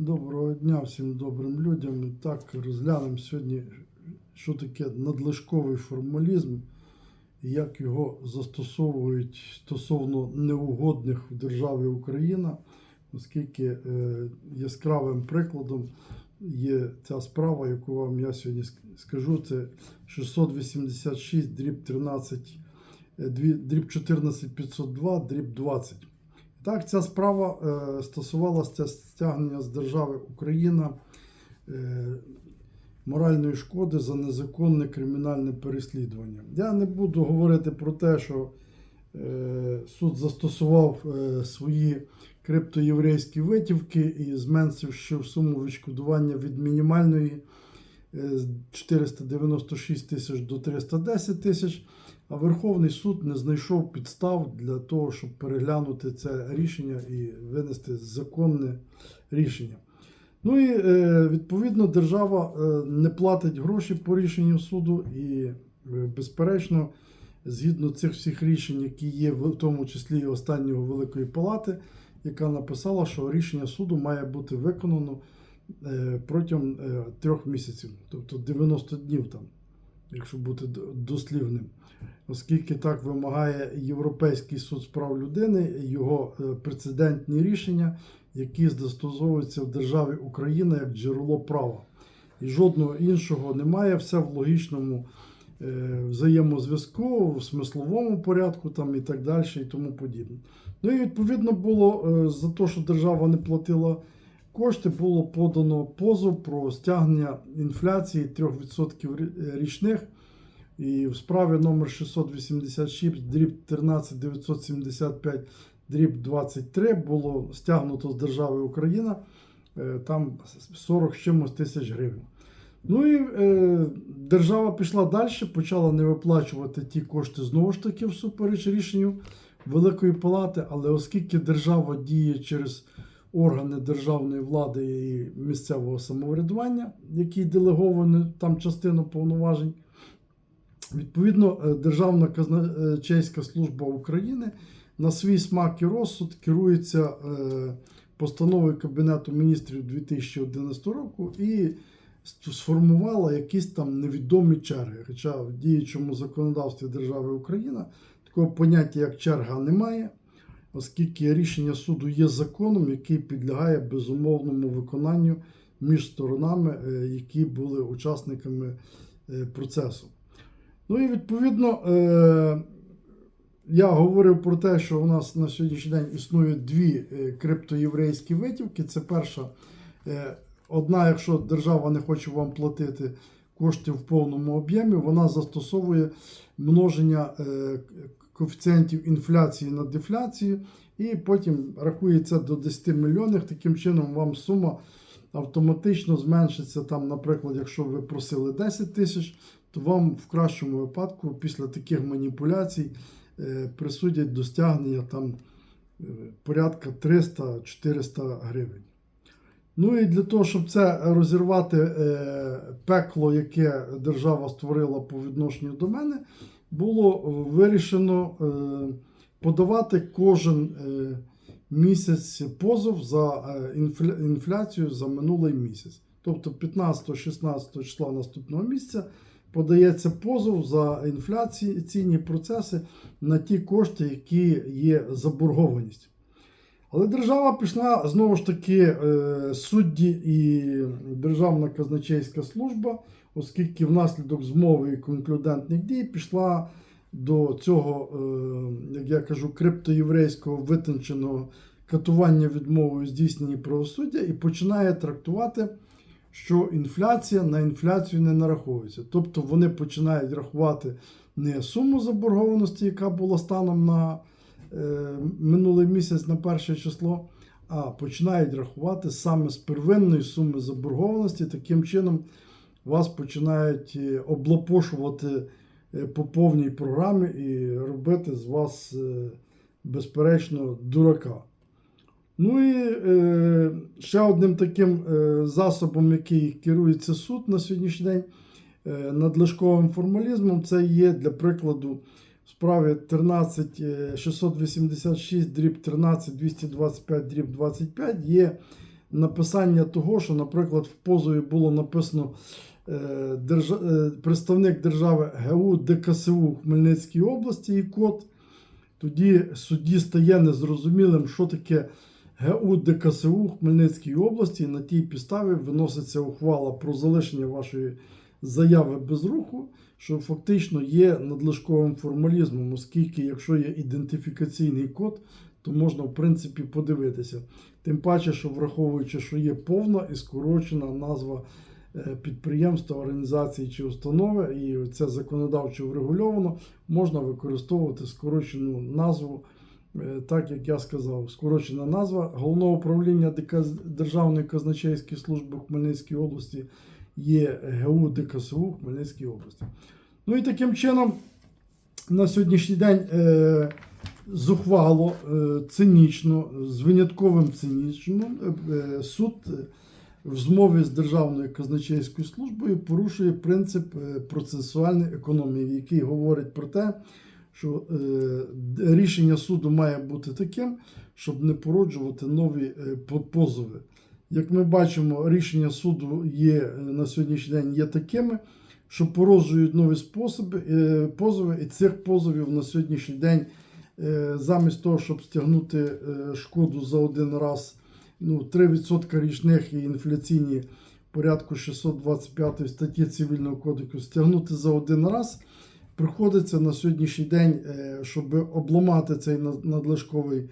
Доброго дня всім добрим людям. Так розглянемо сьогодні, що таке надлишковий формалізм як його застосовують стосовно неугодних в державі Україна, оскільки е, яскравим прикладом є ця справа, яку вам я сьогодні скажу. Це 686 дріб 13, е, дріб 14502, дріб 20. Так, ця справа е, стосувалася стягнення з держави Україна е, моральної шкоди за незаконне кримінальне переслідування. Я не буду говорити про те, що е, суд застосував свої криптоєврейські витівки і зменшивши суму відшкодування від мінімальної з 496 тисяч до 310 тисяч. А Верховний суд не знайшов підстав для того, щоб переглянути це рішення і винести законне рішення. Ну і е, відповідно держава е, не платить гроші по рішенню суду, і, е, безперечно, згідно цих всіх рішень, які є, в тому числі і останнього Великої Палати, яка написала, що рішення суду має бути виконано протягом трьох місяців, тобто 90 днів там, якщо бути дослівним оскільки так вимагає Європейський суд з прав людини, його е, прецедентні рішення, які застосовуються в державі Україна як джерело права. І жодного іншого немає, все в логічному е, взаємозв'язку, в смисловому порядку там, і так далі, і тому подібне. Ну і відповідно було е, за те, що держава не платила кошти, було подано позов про стягнення інфляції 3% річних. І в справі номер 686 дріб 13975 дріб 23 було стягнуто з держави Україна е, там 40 чимось тисяч гривень. Ну і е, держава пішла далі, почала не виплачувати ті кошти знову ж таки всупереч рішенню Великої Палати, але оскільки держава діє через органи державної влади і місцевого самоврядування, які делеговані там частину повноважень, Відповідно, е, Державна казначейська служба України на свій смак і розсуд керується е, постановою Кабінету міністрів 2011 року і сформувала якісь там невідомі черги. Хоча в діючому законодавстві держави Україна такого поняття, як черга, немає, оскільки рішення суду є законом, який підлягає безумовному виконанню між сторонами, е, які були учасниками е, процесу. Ну і відповідно, е, я говорив про те, що у нас на сьогоднішній день існує дві криптоєврейські витівки. Це перша, одна, якщо держава не хоче вам платити кошти в повному об'ємі, вона застосовує множення коефіцієнтів інфляції на дефляцію, і потім рахується до 10 мільйонів. Таким чином, вам сума автоматично зменшиться. Там, наприклад, якщо ви просили 10 тисяч, то вам в кращому випадку після таких маніпуляцій е, присудять до стягнення там е, порядка 300-400 гривень. Ну і для того, щоб це розірвати е, пекло, яке держава створила по відношенню до мене, було е, вирішено е, подавати кожен е, місяць позов за інфляцію за минулий місяць. Тобто 15-16 числа наступного місяця подається позов за інфляційні процеси на ті кошти, які є заборгованість. Але держава пішла знову ж таки судді і Державна казначейська служба, оскільки внаслідок змови і конклюдентних дій пішла до цього, е, як я кажу, криптоєврейського витонченого катування відмовою здійсненні правосуддя і починає трактувати, що інфляція на інфляцію не нараховується. Тобто вони починають рахувати не суму заборгованості, яка була станом на е, минулий місяць на перше число, а починають рахувати саме з первинної суми заборгованості. Таким чином вас починають е, облапошувати е, по повній програмі і робити з вас, е, безперечно, дурака. Ну і ще одним таким засобом, який керується суд на сьогоднішній день, надлишковим формалізмом, це є, для прикладу, в справі 13 е, 686 дріб 13 225 дріб 25 є написання того, що, наприклад, в позові було написано е, держа... е, представник держави ГУ ДКСУ Хмельницькій області і код, тоді судді стає незрозумілим, що таке ГУ ДКСУ Хмельницькій області, і на тій підставі виноситься ухвала про залишення вашої заяви без руху, що фактично є надлишковим формалізмом, оскільки, якщо є ідентифікаційний код, то можна в принципі подивитися. Тим паче, що враховуючи, що є повна і скорочена назва е, підприємства, організації чи установи, і це законодавчо врегульовано, можна використовувати скорочену назву. Е, Так як я сказав, скорочена назва головного управління Державної казначейської служби в Хмельницькій області є ГУ ДКСУ в Хмельницькій області. Ну і таким чином, на сьогоднішній день е, зухвало, е, цинічно, з винятковим цинізмом е, е, суд в змові з Державною казначейською службою порушує принцип процесуальної економії, який говорить про те, що рішення суду має бути таким, щоб не породжувати нові позови. Як ми бачимо, рішення суду є на сьогоднішній день є такими, що породжують нові способи позови, і цих позовів на сьогоднішній день замість того, щоб стягнути е, шкоду за один раз, ну 3% річних і інфляційні порядку 625 статті Цивільного кодексу стягнути за один раз. Приходиться на сьогоднішній день, е, щоб обламати цей надлишковий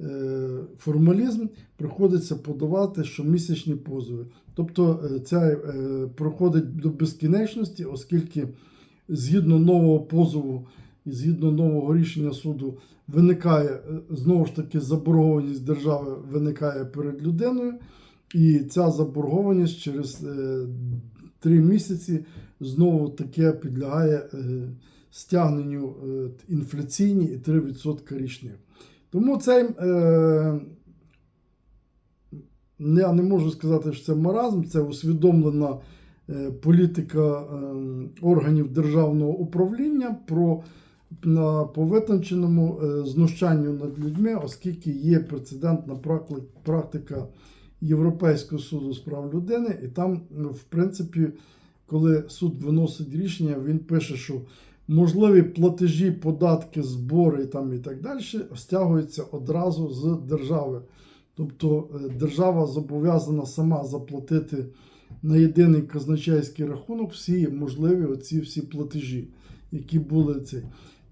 е, формалізм, приходиться подавати щомісячні позови. Тобто е, це е, проходить до безкінечності, оскільки згідно нового позову і згідно нового рішення суду виникає е, знову ж таки заборгованість держави виникає перед людиною, і ця заборгованість через е, три місяці знову таке підлягає е, стягненню інфляційні і 3% річних. Тому цей я не можу сказати, що це маразм, це усвідомлена політика е, органів державного управління про на повитонченому е, знущанню над людьми, оскільки є прецедентна практика Європейського суду з прав людини, і там, ну, в принципі, коли суд виносить рішення, він пише, що можливі платежі, податки, збори там і так далі стягуються одразу з держави. Тобто е, держава зобов'язана сама заплатити на єдиний казначейський рахунок всі можливі оці всі платежі, які були ці.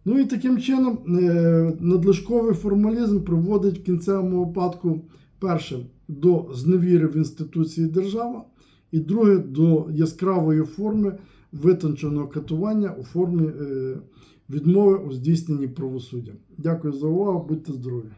Ну і таким чином е, надлишковий формалізм приводить в кінцевому випадку перше до зневіри в інституції держава, і друге до яскравої форми витонченого катування у формі е, відмови у здійсненні правосуддя. Дякую за увагу, будьте здорові!